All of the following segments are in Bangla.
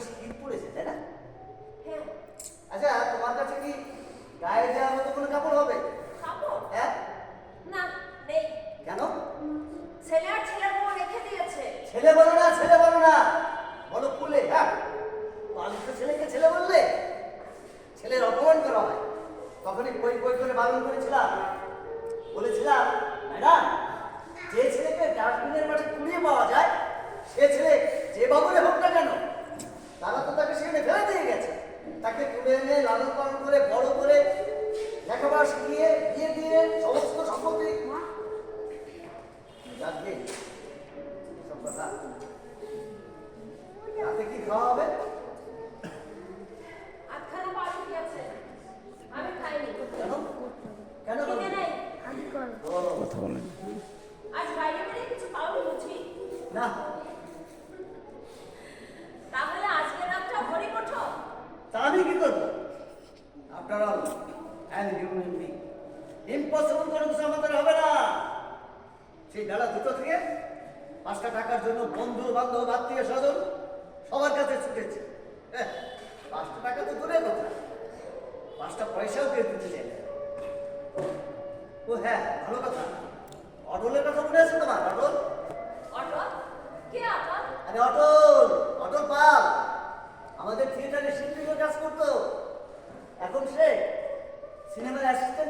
শীত পড়েছে তাই না? হ্যাঁ। আচ্ছা তোমার কাছে কি গায়ে দেওয়ার মতো কোনো কাপড় হবে? হ্যাঁ। ছেলে আর ছেলের রেখে দিয়েছে। ছেলে বলো না ছেলে বলো না। বলো হ্যাঁ। পালিত ছেলেকে ছেলে বললে ছেলের অপমান করা হয়। তখনই কই কই করে বারণ করেছিলাম। বলেছিলাম ম্যাডাম যে ছেলেকে ডাস্টবিনের মাঠে কুড়িয়ে পাওয়া যায় সে ছেলে যে বাবুরে হোক না তারা তো তাকে সেখানে ফেলে দিয়ে গেছে। তাকে তুলে এনে লালন পালন করে বড় করে লেখাপড়া শিখিয়ে বিয়ে দিয়ে সমস্ত সম্পত্তি। কথা। কি খাওয়া হবে?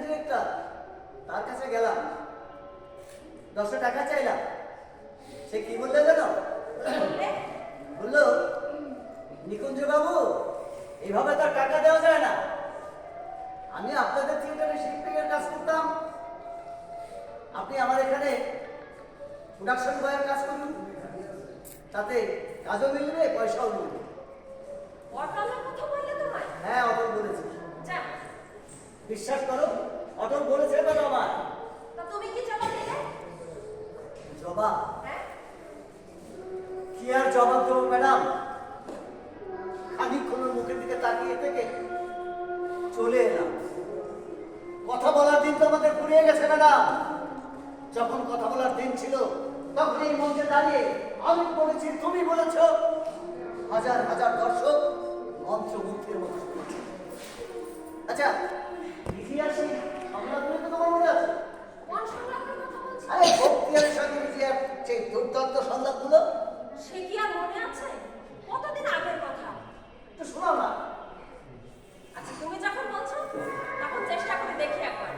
ডিরেক্টর তার কাছে গেলাম। দশটা টাকা চাইলাম। সে কি বললে জানো? বলল? নিকুঞ্জ বাবু এইভাবে তার টাকা দেওয়া যায় না। আমি আপনাদের থিয়েটারে শিল্পীদের কাজ করতাম। আপনি আমার এখানে প্রোডাকশন বয়ের কাজ করুন। তাতে কাজও মিলবে পয়সাও মিলবে। হ্যাঁ অটল বলেছি। বিশ্বাস করো অটল বলেছে তো জবাব তা তুমি কি জবাব দিলে? জবাব? হ্যাঁ? কি আর জবাব দেবো ম্যাডাম? খানিক্ষণ মুখের দিকে তাকিয়ে থেকে চলে এলাম। কথা বলার দিন তো আমাদের ফুরিয়ে গেছে ম্যাডাম। যখন কথা বলার দিন ছিল তখন এই মঞ্চে দাঁড়িয়ে আমি বলেছি তুমি বলেছ হাজার হাজার দর্শক মঞ্চ মুক্তির মতো আচ্ছা ইতিহাসে উত্তপ্ত সংলাপগুলো সে কি আর মনে আছে? কতদিন আগের কথা? তো শোনো না। আচ্ছা তুমি যখন বলছো তখন চেষ্টা করে দেখি একবার।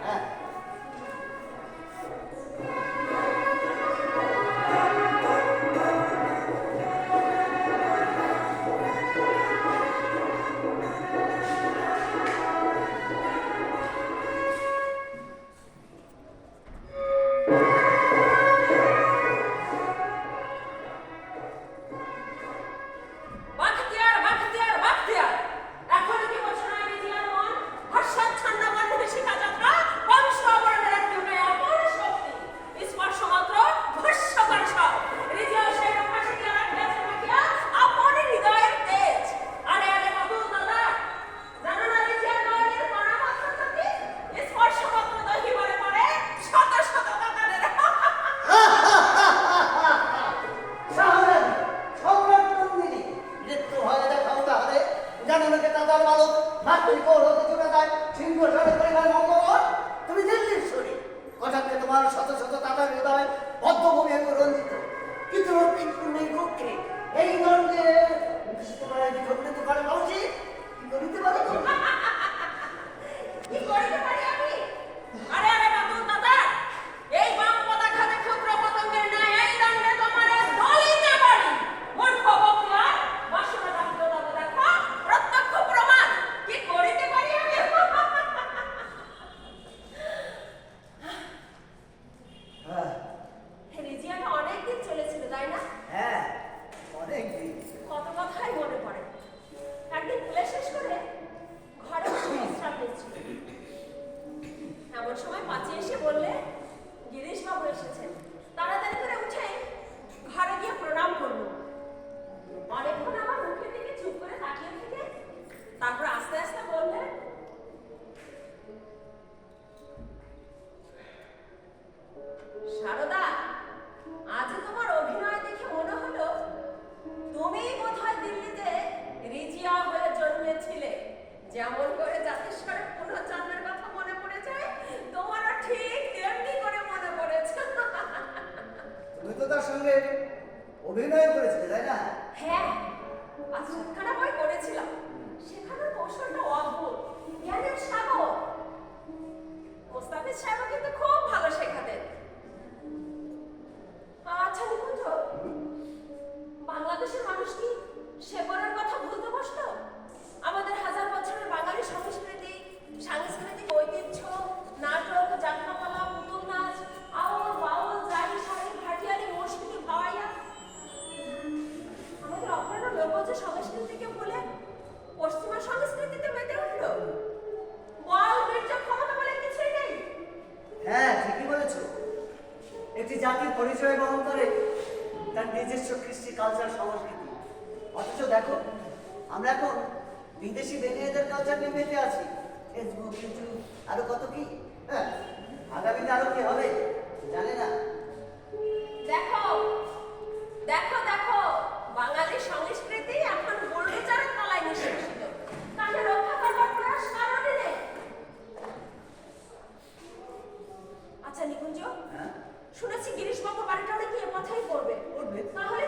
হ্যাঁ? শুনেছি গিরিশ বাবুর বাড়িটা নাকি এ ইয়ে মাথায় পড়বে। পড়বে? তাহলে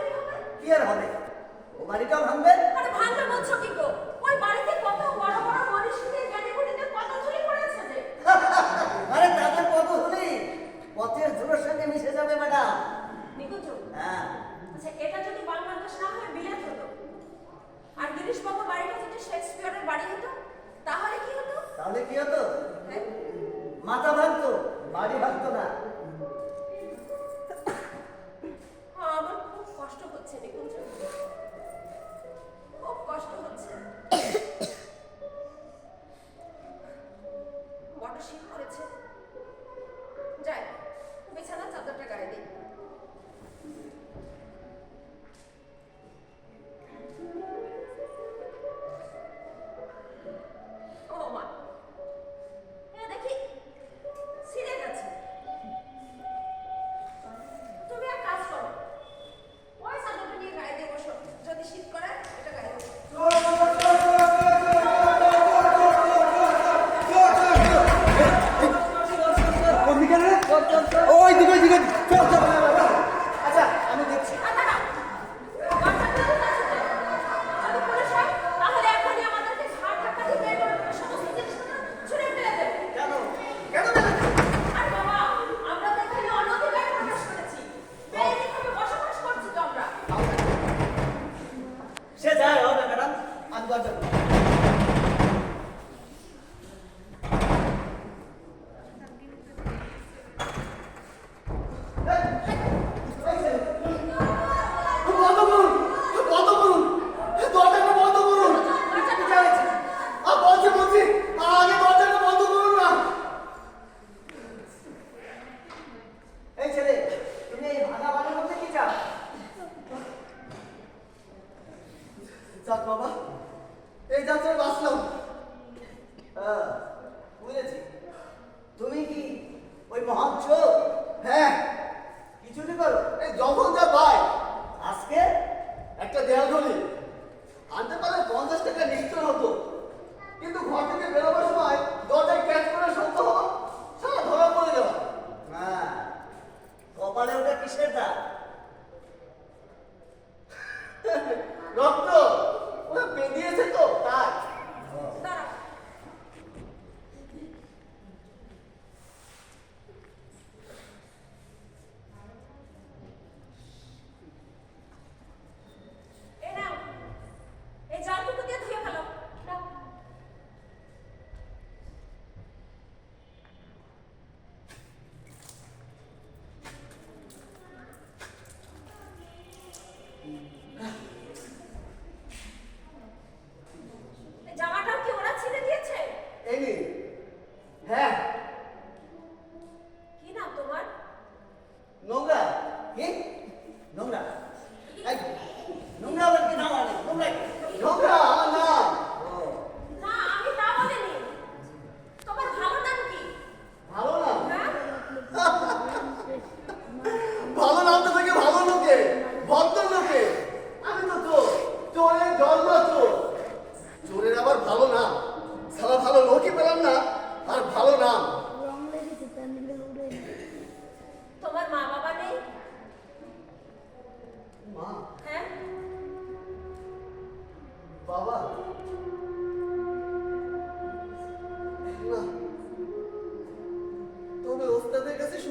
কি আর হবে? ও বাড়িটা ভাঙবে? বলছো কি গো? ওই বাড়িতে কত বড় বড় মনীষীদের জ্ঞানীগুণীদের কত পথের ধুলোর সঙ্গে মিশে যাবে ম্যাডাম। নিকুঞ্জ। হ্যাঁ। আচ্ছা, এটা যদি বাংলাদেশ না হয় বিলেত হতো। আর গিরিশ বাবুর বাড়িটা যদি শেক্সপিয়রের বাড়ি হতো তাহলে কি হতো? তাহলে কি হতো? হ্যাঁ? মাথা ভাঙতো। বাড়ি ভাসতো না। হ্যাঁ, আমার খুব কষ্ট হচ্ছে নিকুঞ্জ খুব কষ্ট হচ্ছে। বড় শীত করেছে। যাই, বিছানা চাদরটা গায়ে দিই। আমি দরজা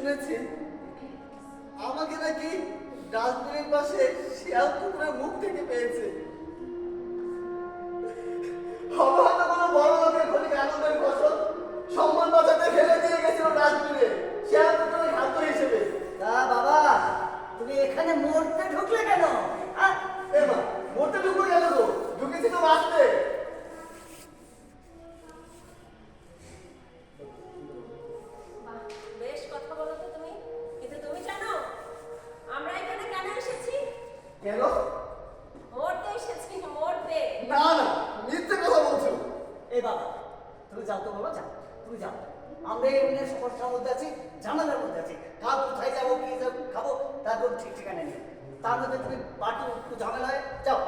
শুনেছি। আমাকে নাকি ডাস্টবিনের পাশে শিয়াল কুকুরের মুখ থেকে পেয়েছে। হয়তো কোনো বড় লোকের ক্ষণিক আনন্দের ফসল। সম্মান বাঁচাতে ফেলে দিয়ে গেছিল ডাস্টবিনে শিয়াল কুকুরের খাদ্য হিসেবে। তা বাবা তুমি এখানে মরতে ঢুকলে কেন? মরতে ঢুকলো কেন গো? ঢুকেছি তো বাঁচতে। ঠিক ঠিকানা নেই। তার মধ্যে তুমি পার্টি একটু ঝামেলা হয় যাও।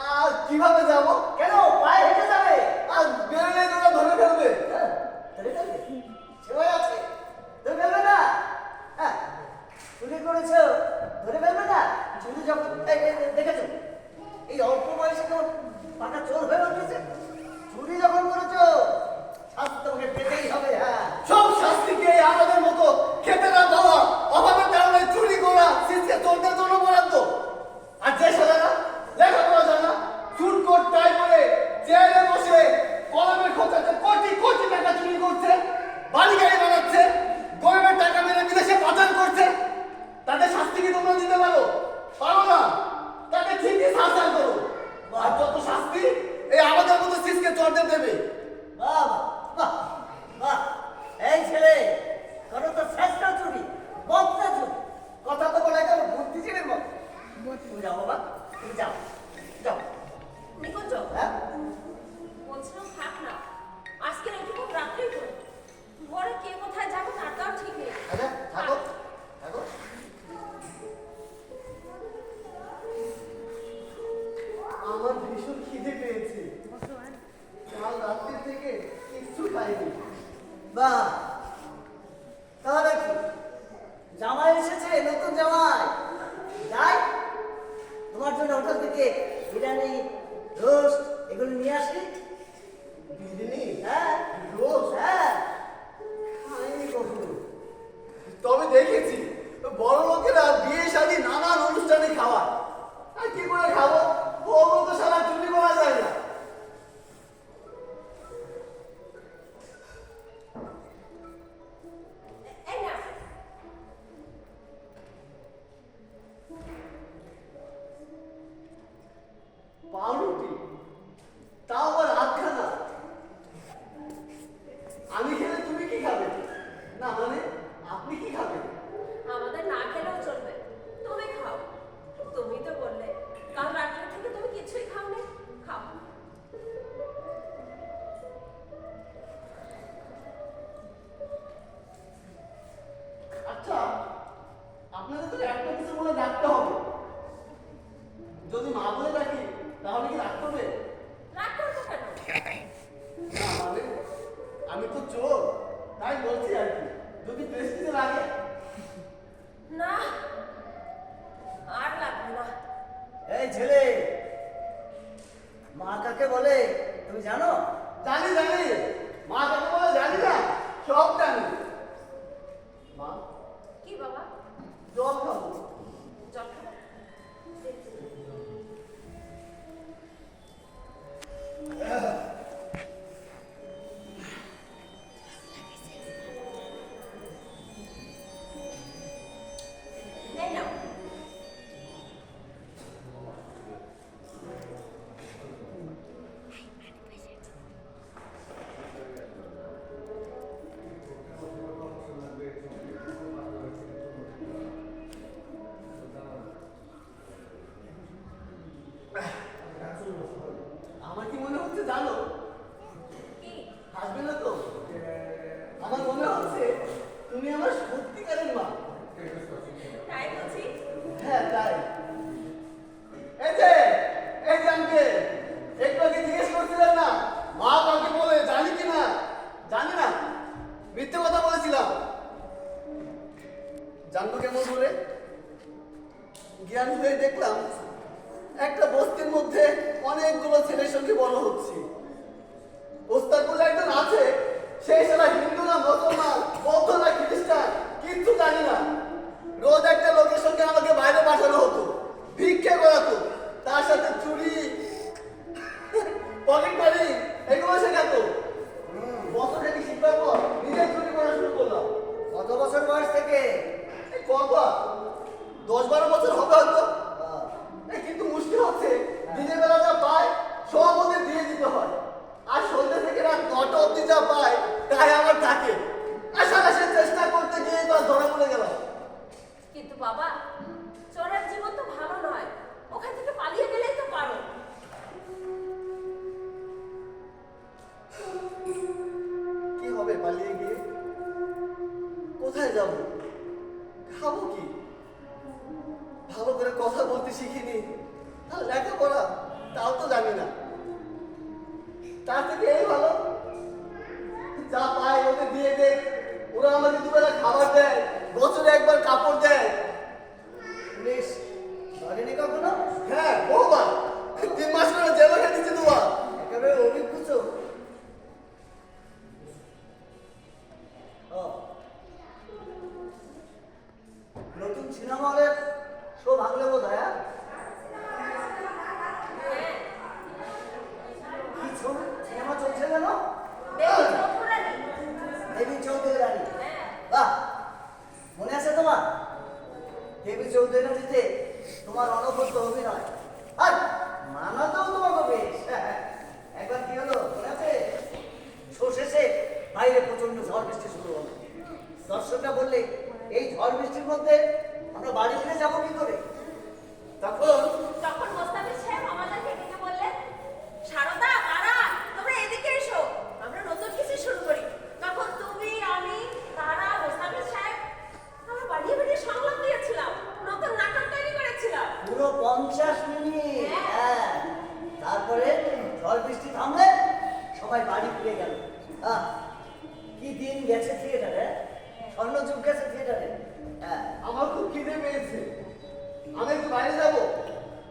আর কীভাবে যাব? কেন? পায়ে হেঁটে যাবে? আর বেরোলে তোরা ধরে ফেলবে। হ্যাঁ ধরে ফেলবে? সেবাই আছে। ধরে ফেলবে না? হ্যাঁ চুরি করেছ? ধরে ফেলবে না? চুরি যখন দেখেছ? এই অল্প বয়সে কেমন পাকা চোর হয়ে উঠেছে? চুরি যখন করেছ শাস্তি তোমাকে পেতেই হবে হ্যাঁ। সব শাস্তিকে আমাদের মতো খেতে না পাওয়া অভাবের কারণে চুরি করা শীতকে চলদের জন্য বরাদ্দ আর যে সাজানা জানা চুট কোট টাই করে জেলে বসে কলমের খোঁচাতে কোটি কোটি টাকা চুরি করছে, বাড়ি গাড়ি বানাচ্ছে, গরিবের টাকা মেরে বিদেশে পাচার করছে। তাদের শাস্তি কি তোমরা দিতে পারো? পারো না। জানব কেমন করে জ্ঞান হয়ে দেখলাম, একটা বস্তির মধ্যে অনেকগুলো ছেলের সঙ্গে বড় হচ্ছি। ওস্তাদপুর একজন আছে সেই সারা হিন্দু না মুসলমান, বৌদ্ধ না খ্রিস্টান, কিচ্ছু জানি না। রোজ একটা লোকের সঙ্গে আমাকে বাইরে পাঠানো হতো, ভিক্ষে করাতো, তার সাথে চুরি, পকেট মারি এগুলো শেখাতো। বছর থেকে শিক্ষার পর নিজে চুরি করা শুরু করলাম। কত বছর বয়স থেকে? কতবার দশ বারো বছর হবে হ্যাঁ। কিন্তু মুশকিল হচ্ছে হ্যাঁ। দিনের বেলা যা পায় সব ওদের দিয়ে দিতে হয়। আর সন্ধ্যে থেকে রাত নটা অব্দি যা পায় তাই আমার থাকে। আসার চেষ্টা করতে গিয়ে তো পড়ে গেল। কিন্তু বাবা চোরের জীবন তো সবাই বাড়ি ফিরে গেল। হ্যাঁ কি দিন গেছে থিয়েটারে স্বর্ণযুগ গেছে থিয়েটারে হ্যাঁ আমার খুব খিদে পেয়েছে। আমি একটু বাইরে যাব।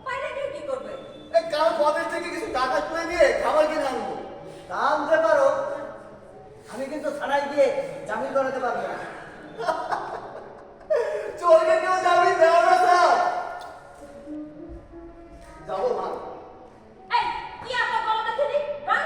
বাইরে গিয়ে কি করবে? কাল পদের থেকে কিছু টাকা তুলে নিয়ে খাবার কিনে আনব। তা আনতে পারো। আমি কিন্তু থানায় গিয়ে জামিন করাতে পারব না। চোরকে কেউ জামিন? দেওয়া যাব মা। এই কি আপনার কলমটা খেলি হ্যাঁ?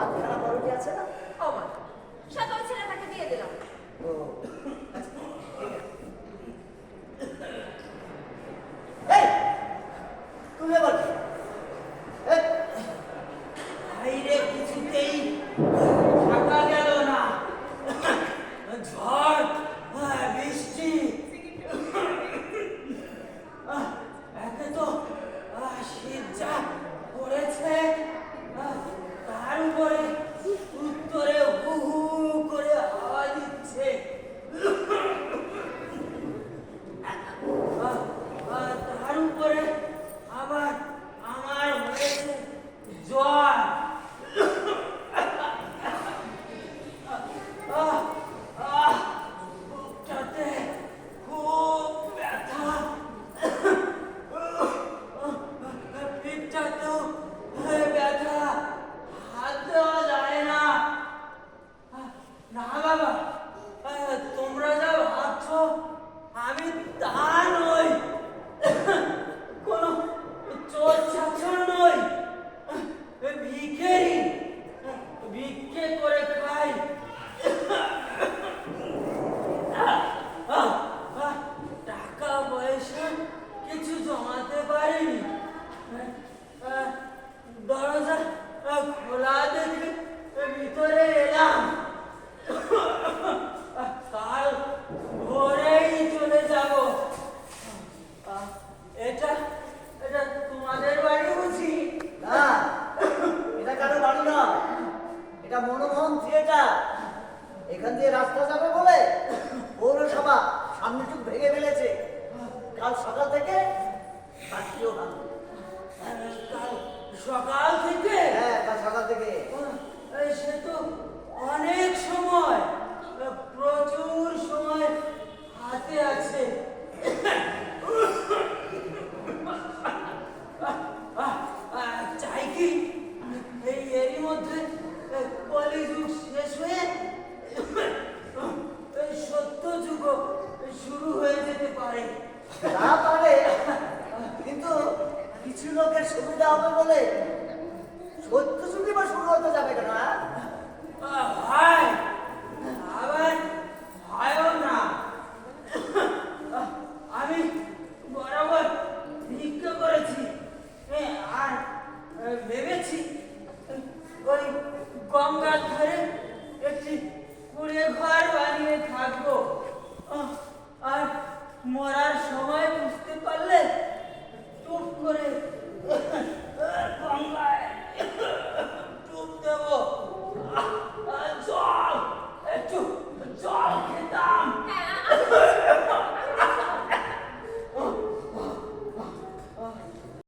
মাঝখানা বড়টি আছে না? আমার না পারে, কিন্তু কিছু লোকের সুবিধা হবে বলে সত্য চুক্তি বা শুরু হতে যাবে কেন হ্যাঁ? ভাই, আবার ভাইও না। আমি বরাবর ভিক্ষা করেছি হ্যাঁ, আর ভেবেছি ওই গঙ্গার ধারে একটি কুড়ে ঘর বানিয়ে থাকব। আর মরার সময় বুঝতে পারলে টুপ করে গঙ্গায় টুপ দেব। জল একটু জল খেতাম। হ্যাঁ,